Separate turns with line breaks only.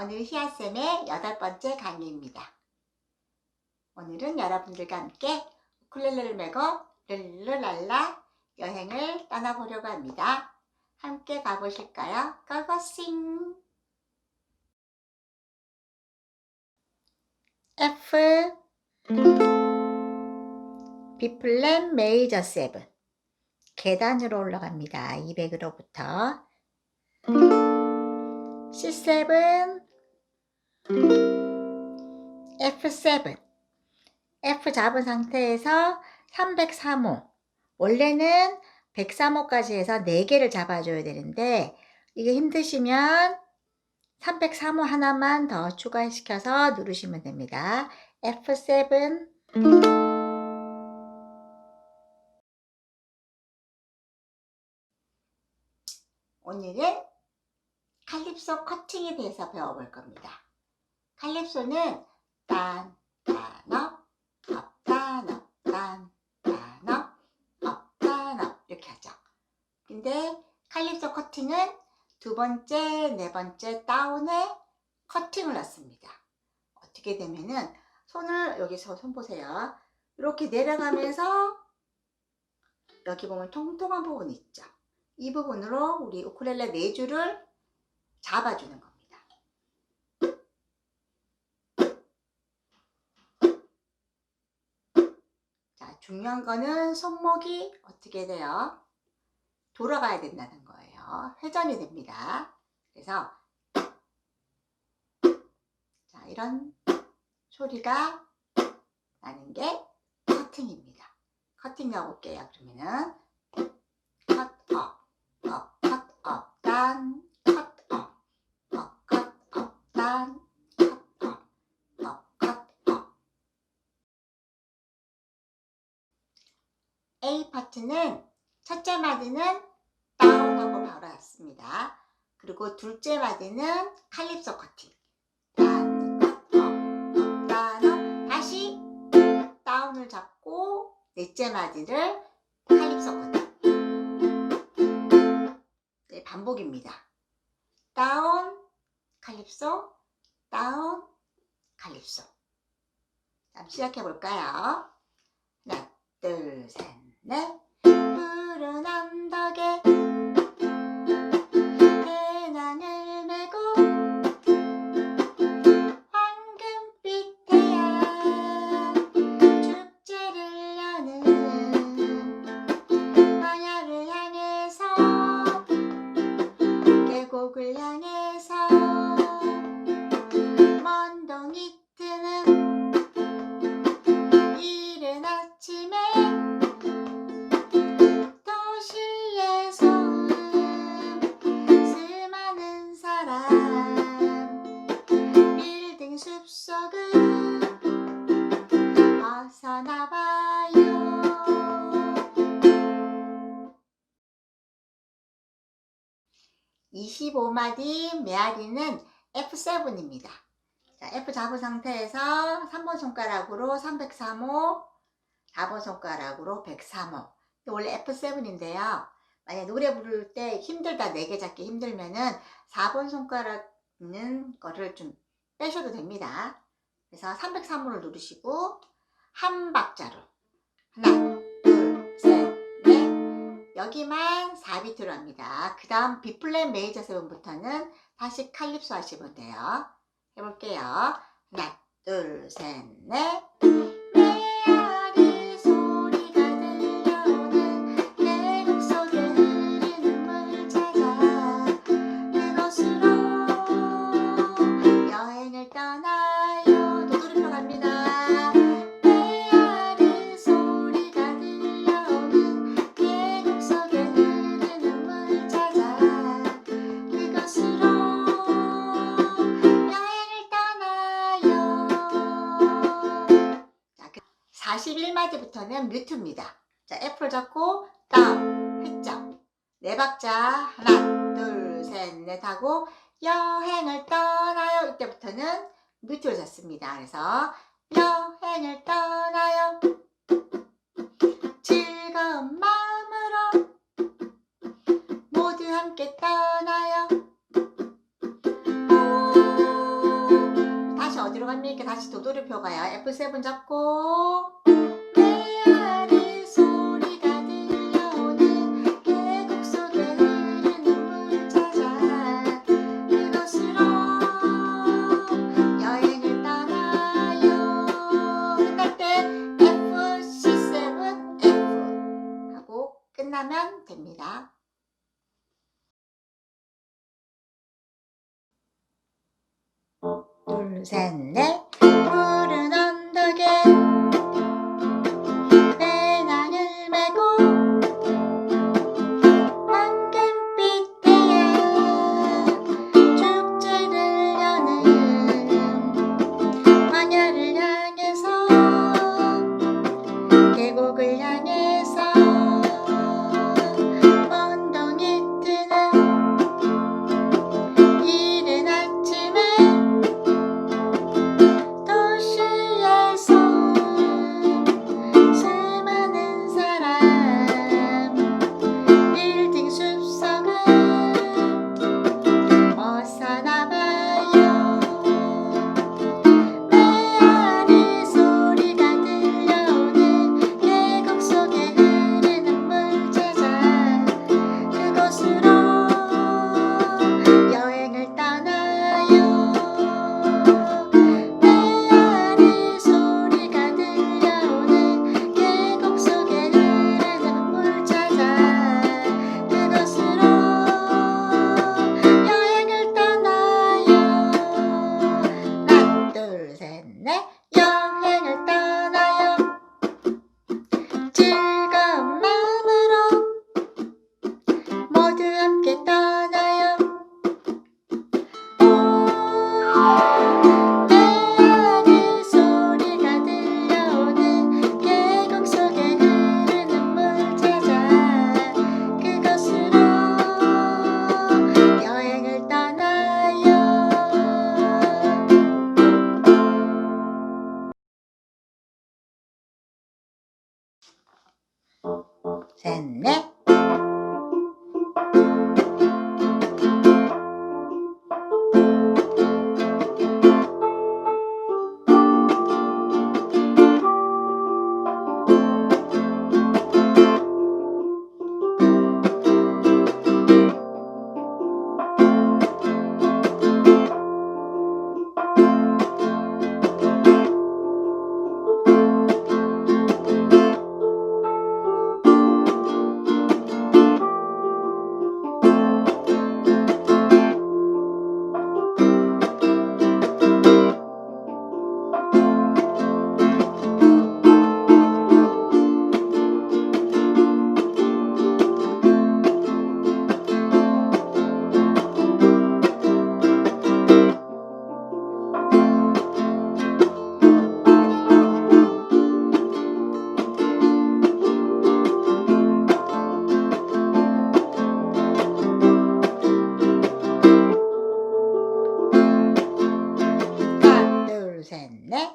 오늘 희아쌤의 여덟 번째 강의입니다. 오늘은 여러분들과 함께 우쿨렐레를 메고 룰루랄라 여행을 떠나보려고 합니다. 함께 가보실까요? 고고싱! F 비플랜 메이저 세븐 계단으로 올라갑니다. 200으로부터 C7 F7 F 잡은 상태에서 303호 원래는 103호까지 해서 4개를 잡아줘야 되는데 이게 힘드시면 303호 하나만 더 추가시켜서 누르시면 됩니다. F7 오늘은 칼립소 커팅에 대해서 배워볼 겁니다. 칼립소는 딴, 딴업, 업, 딴업, 딴, 딴업, 업, 딴업 이렇게 하죠. 근데 칼립소 커팅은 두 번째, 네 번째 다운에 커팅을 넣습니다. 어떻게 되면은 손을 여기서 손 보세요. 이렇게 내려가면서 여기 보면 통통한 부분 있죠. 이 부분으로 우리 우쿨렐레 네 줄을 잡아주는 겁 자, 중요한 거는 손목이 어떻게 돼요? 돌아가야 된다는 거예요. 회전이 됩니다. 그래서 자, 이런 소리가 나는 게 커팅입니다. 커팅 넣어볼게요. 그러면은 컷 업, 업, 컷 업, 단, 컷 업, 업, 컷 업, 단, 컷 업, 업, 컷 업. A 파트는 첫째 마디는 다운하고 바로 왔습니다. 그리고 둘째 마디는 칼립소 커팅. 다시 다운을 잡고 넷째 마디를 칼립소 커팅. 네, 반복입니다. 다운, 칼립소, 다운, 칼립소. 자, 시작해 볼까요? 하나, 둘, 셋, 넷. 푸른 언덕에 벗어나봐요 25마디 메아리는 F7입니다. 자, F 잡은 상태에서 3번 손가락으로 303호, 4번 손가락으로 103호. 원래 F7인데요. 만약 노래 부를 때 힘들다, 4개 잡기 힘들면은 4번 손가락 있는 거를 좀 빼셔도 됩니다. 그래서 303호를 누르시고 한 박자로 하나, 둘, 셋, 넷 여기만 4비트로 합니다. 그 다음 B플랫 메이저 세븐부터는 다시 칼립소 하시면 돼요. 해볼게요. 하나, 둘, 셋, 넷. 사이드부터는 뮤트입니다. 자, 애플 잡고 다운, 회전, 네 박자, 하나, 둘, 셋, 넷 하고 여행을 떠나요. 이때부터는 뮤트를 잡습니다. 그래서 여행을 떠나요. 즐거운 마음으로 모두 함께 떠나요. 다시 어디로 갑니까? 다시 도돌이표 가요. F7 잡고 하면 됩니다. 둘, 셋, 넷. 셋, 넷, 열! せんね。せんね。